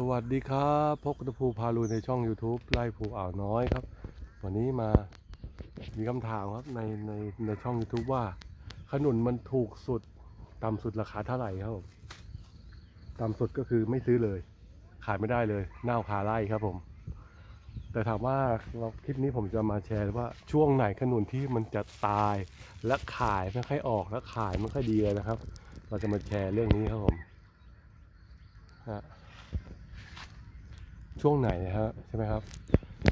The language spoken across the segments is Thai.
สวัสดีครับพบกับภูพาลุยในช่อง YouTube ไล่ภูอ่าวน้อยครับ วันนี้มามีคำถามครับในในในช่อง YouTube ว่า ขนุนมันถูกสุดต่ำสุดราคาเท่าไหร่ครับผมต่ำสุดก็คือไม่ซื้อเลย ขายไม่ได้เลยเน่าคาไร่ครับผม แต่ถามว่าเราคลิปนี้ผมจะมาแชร์ว่าช่วงไหนขนุนที่มันจะตายและขายไม่ค่อยออกและขายไม่ค่อยดีเลยนะครับ เราจะมาแชร์เรื่องนี้ครับผมฮะ ช่วงไหนนะฮะใช่ไหมครับ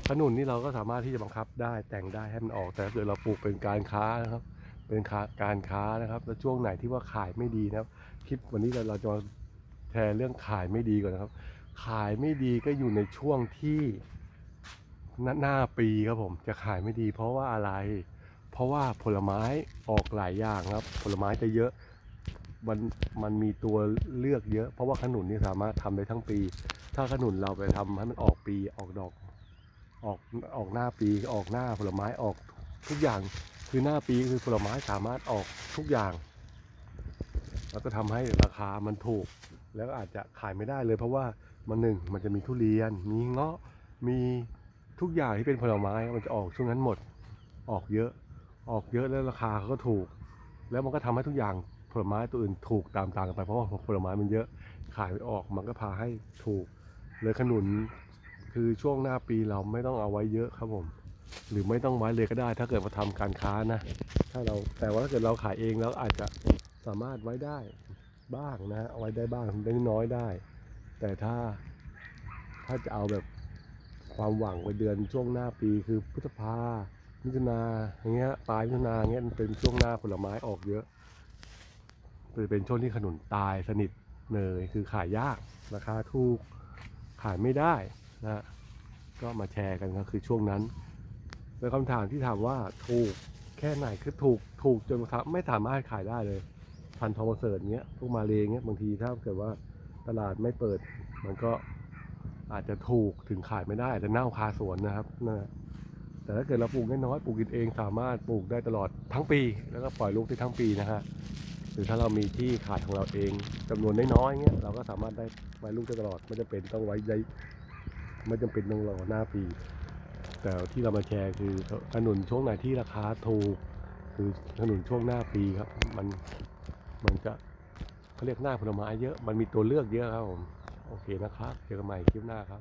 ขนุนนี่เราก็สามารถที่จะบังคับได้แต่งได้ให้มันออกแต่ถ้าเกิดเราปลูกเป็นการค้านะครับ เป็นาการค้านะครับ แล้วช่วงไหนที่ว่าขายไม่ดีนะครับ คลิปวันนี้เราเราจะมาแชร์เรื่องขายไม่ดีก่อนนะครับ ขายไม่ดีก็อยู่ในช่วงที่หน้าหน้าปีครับผมจะขายไม่ดี เพราะว่าอะไร เพราะว่าผลไม้ออกหลายอย่างครับ ผลไม้จะเยอะมันมันมีตัวเลือกเยอะ เพราะว่าขนุนนี่สามารถทำได้ทั้งปี ถ้าขนุนเราไปทำให้มันออกปีออกดอก ออกออกหน้าปีออกหน้าผลไม้ออกทุกอย่างคือหน้าปีคือผลไม้สามารถออกทุกอย่าง แล้วก็ทำให้ราคามันถูก แล้วอาจจะขายไม่ได้เลยเพราะว่ามันหนึ่งมันจะมีทุเรียน มีเงาะมีทุกอย่างที่เป็นผลไม้มันจะออกช่วงนั้นหมด ออกเยอะ ออกเยอะแล้วราคาเขาก็ถูก แล้วมันก็ทำให้ทุกอย่างผลไม้ตัวอื่นถูกตามต่างกันไปเพราะว่าผลไม้มันเยอะขายไม่ออกมันก็พาให้ถูก เลยขนุนคือช่วงหน้าปีเราไม่ต้องเอาไว้เยอะครับผม หรือไม่ต้องไว้เลยก็ได้ ถ้าเกิดมาทำการค้านะ ถ้าเราแต่ว่าถ้าเกิดเราขายเองแล้วอาจจะสามารถไว้ได้บ้างนะเอาไว้ได้บ้างได้น้อยได้ แต่ถ้าถ้าจะเอาแบบความหวังไว้เดือนช่วงหน้าปีคือพฤษภามิถุนาอย่างเงี้ยปลายมิถุนาเงี้ยมันเป็นช่วงหน้าผลไม้ออกเยอะคือเป็นช่วงที่ขนุนตายสนิทเลยคือขายยากราคาถูก ขายไม่ได้นะก็มาแชร์กันก็คือช่วงนั้น แล้วคำถามที่ถามว่าถูกแค่ไหนคือถูกถูกจนไม่สามารถขายได้เลยพันธุ์ทองประเสริฐเงี้ยพวกมาเลเงี้ยบางทีถ้าเกิดว่าตลาดไม่เปิด มันก็อาจจะถูกถึงขายไม่ได้อาจจะเน่าคาสวนนะครับนะฮะแต่ถ้าเกิดเราปลูกน้อยๆปลูกกินเองสามารถปลูกได้ตลอดทั้งปี แล้วก็ปล่อยลูกได้ทั้งปีนะฮะ หรือถ้าเรามีที่ขายของเราเองจำนวนน้อยๆเงี้ยเราก็สามารถได้ไว้ลูกได้ตลอดไม่จำเป็นต้องไว้ได้ไม่จำเป็นต้องรอหน้าปี แต่ที่เรามาแชร์คือขนุนช่วงไหนที่ราคาถูกคือขนุนช่วงหน้าปีครับ มันมันจะเขาเรียกหน้าผลไม้เยอะมันมีตัวเลือกเยอะครับผมโอเคนะครับ เจอกันใหม่คลิปหน้าครับ